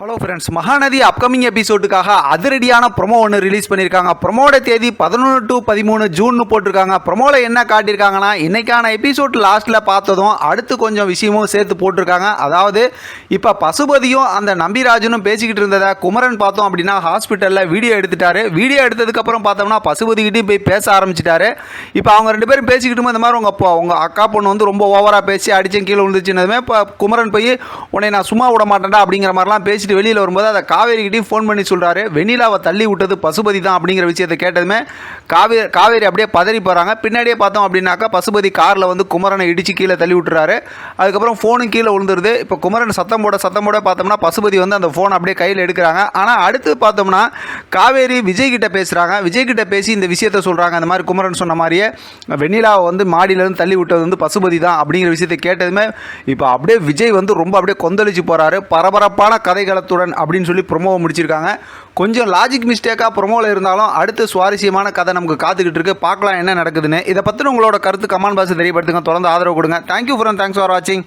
Hello friends Mahanadi upcoming எபிசோடுக்காக அதிரடியான promo ஒன்று ரிலீஸ் பண்ணியிருக்காங்க ப்ரொமோட தேதி பதினொன்று டு பதிமூணு ஜூன்னு போட்டிருக்காங்க. ப்ரொமோவில் என்ன காட்டியிருக்காங்கன்னா இன்றைக்கான எபிசோட் லாஸ்ட்டில் பார்த்ததும் அடுத்து கொஞ்சம் விஷயமும் சேர்த்து போட்டிருக்காங்க. அதாவது இப்போ பசுபதியும் அந்த நம்பிராஜனும் பேசிக்கிட்டு இருந்ததை குமரன் பார்த்தோம் அப்படின்னா ஹாஸ்பிட்டலில் வீடியோ எடுத்துட்டாரு. வீடியோ எடுத்ததுக்கப்புறம் பார்த்தோம்னா பசுபதிக்கிட்டையும் போய் பேச ஆரம்பிச்சிட்டாரு. இப்போ அவங்க ரெண்டு பேரும் பேசிக்கிட்டு இந்த மாதிரி உங்கள் அப்பா உங்கள் அக்கா பொண்ணு வந்து ரொம்ப ஓவராக பேசி அடிச்சேன் கீழே விழுந்துச்சுன்னதுமே இப்போ குமரன் போய் உன்னை நான் சும்மா விட மாட்டேன்டா அப்படிங்கிற மாதிரிலாம் பேசிட்டு வெளியில் வரும்போது அதை காவேரிக்கிட்டையும் ஃபோன் பண்ணி சொல்கிறாரு வெண்ணிலாவை தள்ளி விட்டது பசுபதி தான் அப்படிங்கிற விஷயத்தை கேட்டதுமே காவேரி காவேரி அப்படியே பதறி போகிறாங்க பின்னாடியே பார்த்தோம் அப்படின்னாக்கா பசுபதி காரில் வந்து குமரனை இடித்து கீழே தள்ளி விட்டுறாரு. அதுக்கப்புறம் ஃபோனும் கீழே விழுந்துருது. இப்போ குமரன் சத்தம் போட சத்தம் போட பார்த்தோம்னா பசுபதி வந்து அந்த ஃபோன் அப்படியே கையில் எடுக்கிறாங்க. ஆனால் அடுத்து பார்த்தோம்னா காவேரி விஜய் கிட்ட பேசுகிறாங்க விஜய் கிட்ட பேசி இந்த விஷயத்த சொல்கிறாங்க அந்த மாதிரி குமரன் சொன்ன மாதிரியே வெண்ணிலாவை வந்து மாடியிலேருந்து தள்ளி விட்டது வந்து பசுபதி தான் அப்படிங்கிற விஷயத்தை கேட்டதுமே இப்போ அப்படியே விஜய் வந்து ரொம்ப அப்படியே கொந்தளிச்சு போகிறாரு பரபரப்பான கதைகளத்துடன் அப்படின்னு சொல்லி ப்ரொமோவை முடிச்சிருக்காங்க. கொஞ்சம் லாஜிக் மிஸ்டேக்காக ப்ரொமோவில் இருந்தாலும் அடுத்து சுவாரஸ்யமான கதை நமக்கு காத்துக்கிட்டு இருக்கு. பார்க்கலாம் என்ன நடக்குதுன்னு. இதை பற்றின உங்களோட கருத்து கமான் பாஸ் தெரியப்படுத்துங்க. தொடர்ந்து ஆதரவு கொடுங்க. தேங்க்யூ ஃபார் தேங்க்ஸ் ஃபார் வாட்சிங்